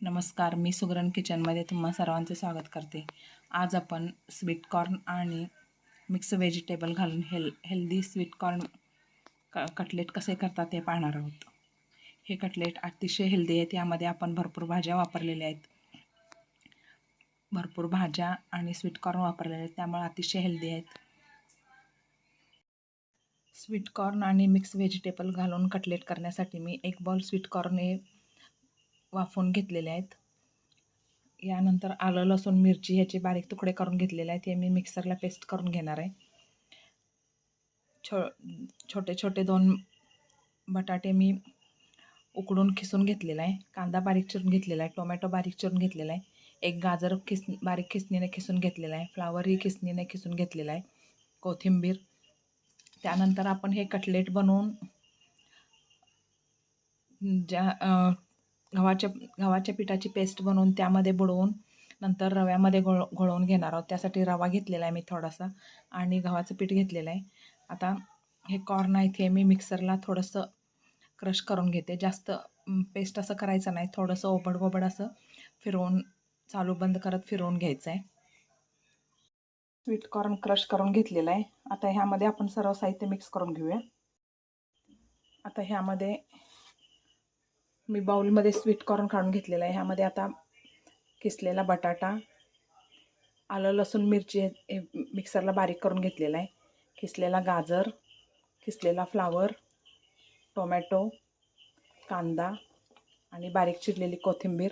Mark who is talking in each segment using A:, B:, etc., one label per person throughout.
A: नमस्कार मी सुगरण किचनमध्ये तुम्हा सर्वांचे स्वागत करते. आज आपण स्वीट कॉर्न आणि मिक्स व्हेजिटेबल घालून हेल हेल्दी स्वीट कॉर्न क कटलेट कसे करतात ते पाहणार आहोत. हे कटलेट अतिशय हेल्दी आहेत यामध्ये आपण भरपूर भाज्या वापरलेल्या आहेत. भरपूर भाज्या आणि स्वीट कॉर्न वापरलेले आहेत त्यामुळे अतिशय हेल्दी आहेत. स्वीट कॉर्न आणि मिक्स व्हेजिटेबल घालून कटलेट करण्यासाठी मी एक बॉल स्वीट कॉर्न हे वाफवून घेतलेले आहेत. यानंतर आलं लसूण मिरची ह्याचे बारीक तुकडे करून घेतलेले आहेत. हे मी मिक्सरला पेस्ट करून घेणार आहे. छो छोटे छोटे दोन बटाटे मी उकडून खिसून घेतलेला आहे. कांदा बारीक चिरून घेतलेला आहे. टोमॅटो बारीक चिरून घेतलेला आहे. एक गाजर खिस बारीक खिसणीने खिसून घेतलेला आहे. फ्लावरही खिसणीने खिसून घेतलेला आहे. कोथिंबीर. त्यानंतर आपण हे कटलेट बनवून ज्या गव्हाच्या गव्हाच्या पिठाची पेस्ट बनवून त्यामध्ये बुडवून नंतर रव्यामध्ये घोळ घोळवून घेणार आहोत. त्यासाठी रवा घेतलेला आहे मी थोडासा आणि गव्हाचं पीठ घेतलेलं आहे. आता हे कॉर्न आहे ते मी मिक्सरला थोडंसं क्रश करून घेते. जास्त पेस्ट असं करायचं नाही. थोडंसं ओबड गोबड असं फिरवून चालू बंद करत फिरवून घ्यायचं आहे स्वीट कॉर्न क्रश करून घेतलेलं आहे. आता ह्यामध्ये आपण सर्व साहित्य मिक्स करून घेऊया. आता ह्यामध्ये मी बाऊलमध्ये स्वीट कॉर्न काढून घेतलेलं आहे. ह्यामध्ये आता किसलेला बटाटा आलं लसूण मिरची हे मिक्सरला बारीक करून घेतलेला आहे. किसलेला गाजर किसलेला फ्लावर टोमॅटो कांदा आणि बारीक चिरलेली कोथिंबीर.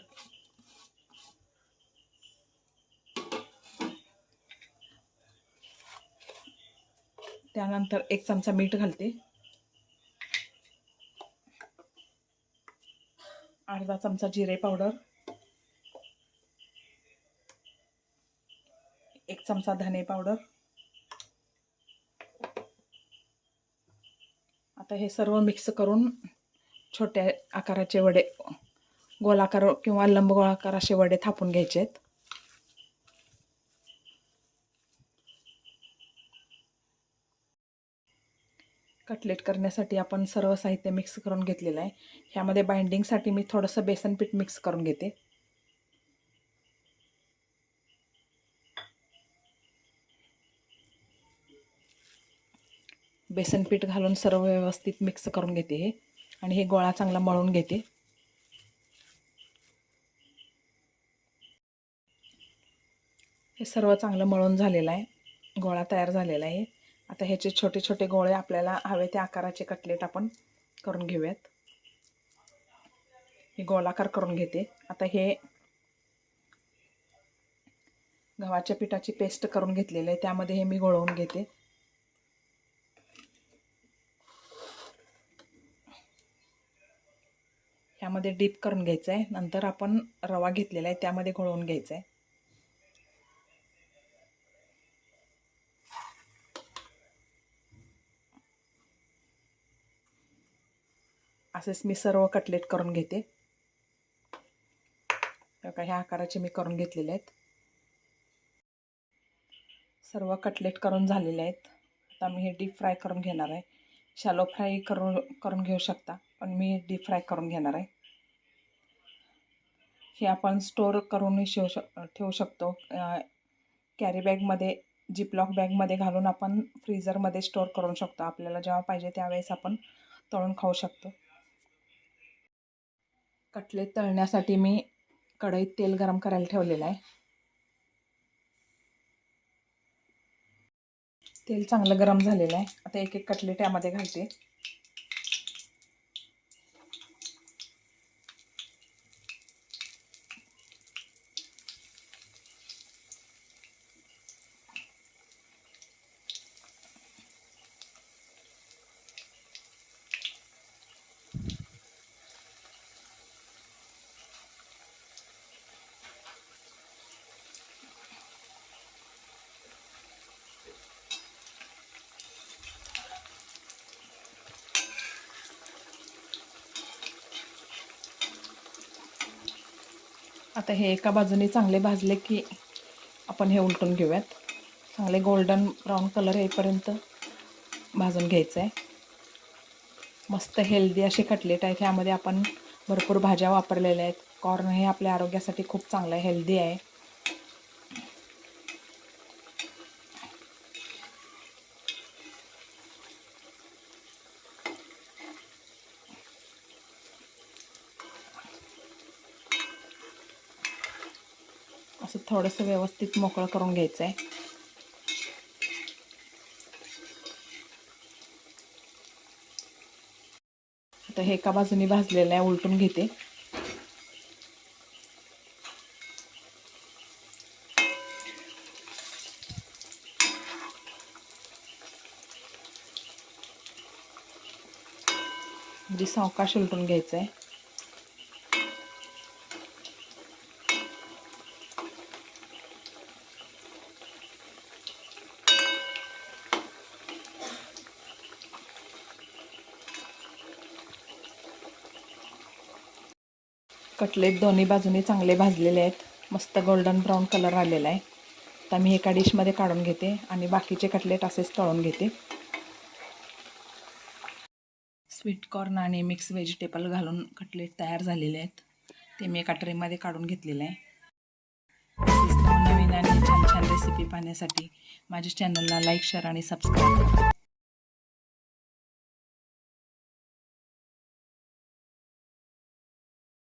A: त्यानंतर एक चमचा मीठ घालते. अर्धा चमचा जिरे पावडर. एक चमचा धने पावडर. आता हे सर्व मिक्स करून छोट्या आकाराचे वडे गोलाकार किंवा लंबगोळाकार असे वडे थापून घ्यायचे आहेत कटलेट करण्यासाठी आपण सर्व साहित्य मिक्स करून घेतलेलं आहे. ह्यामध्ये बाइंडिंगसाठी मी थोडंसं बेसन पीठ मिक्स करून घेते. बेसन पीठ घालून सर्व व्यवस्थित मिक्स करून घेते हे. आणि हे गोळा चांगला मळून घेते. हे सर्व चांगलं मळून झालेलं आहे. गोळा तयार झालेला आहे. आता ह्याचे छोटे छोटे गोळे आपल्याला हवे त्या आकाराचे कटलेट आपण करून घेऊयात. हे गोलाकार करून घेते. आता हे गव्हाच्या पिठाची पेस्ट करून घेतलेली आहे. त्यामध्ये हे मी गोळवून घेते. ह्यामध्ये डीप करून घ्यायचं आहे नंतर आपण रवा घेतलेला आहे त्यामध्ये घोळवून घ्यायचं आहे असेच मी सर्व कटलेट करून घेते. का ह्या आकाराचे मी करून घेतलेले आहेत. सर्व कटलेट करून झालेले आहेत. आता मी हे डीप फ्राय करून घेणार आहे. शॅलो फ्राय करून करून घेऊ शकता पण मी डीप फ्राय करून घेणार आहे. हे आपण स्टोअर करून शेव शक ठेवू शकतो. कॅरी बॅगमध्ये जिपलॉक बॅगमध्ये घालून आपण फ्रीजरमध्ये स्टोर करू शकतो. आपल्याला जेव्हा पाहिजे त्यावेळेस आपण तळून खाऊ शकतो. कटलेट तळण्यासाठी मी कढईत तेल गरम करायला ठेवलेलं आहे. तेल चांगलं गरम झालेलं आहे. आता एक एक कटलेट यामध्ये घालते. आता हे एका बाजूने चांगले भाजले की आपण हे उलटून घेऊयात. चांगले गोल्डन ब्राऊन कलर येईपर्यंत भाजून घ्यायचं आहे मस्त हेल्दी असे कटलेट आहेत. ह्यामध्ये आपण भरपूर भाज्या वापरलेल्या आहेत. कॉर्न हे आपल्या आरोग्यासाठी खूप चांगलं आहे हेल्दी आहे. असं थोडंसं व्यवस्थित मोकळं करून घ्यायचं आहे आता हे एका बाजूने भाजलेलं आहे उलटून घेते. म्हणजे सावकाश उलटून घ्यायचं आहे कटलेट दोन्ही बाजूनी चांगले भाजलेले आहेत. मस्त गोल्डन ब्राऊन कलर आलेला आहे. आता मी एका डिशमध्ये काढून घेते आणि बाकीचे कटलेट असेच तळून घेते. स्वीट कॉर्न आणि मिक्स व्हेजिटेबल घालून कटलेट तयार झालेले आहेत. ते मी एका ट्रेमध्ये काढून घेतलेलं आहे. नवीन आणि छान छान रेसिपी पाहण्यासाठी माझ्या चॅनलला लाईक शेअर आणि सबस्क्राईब करा.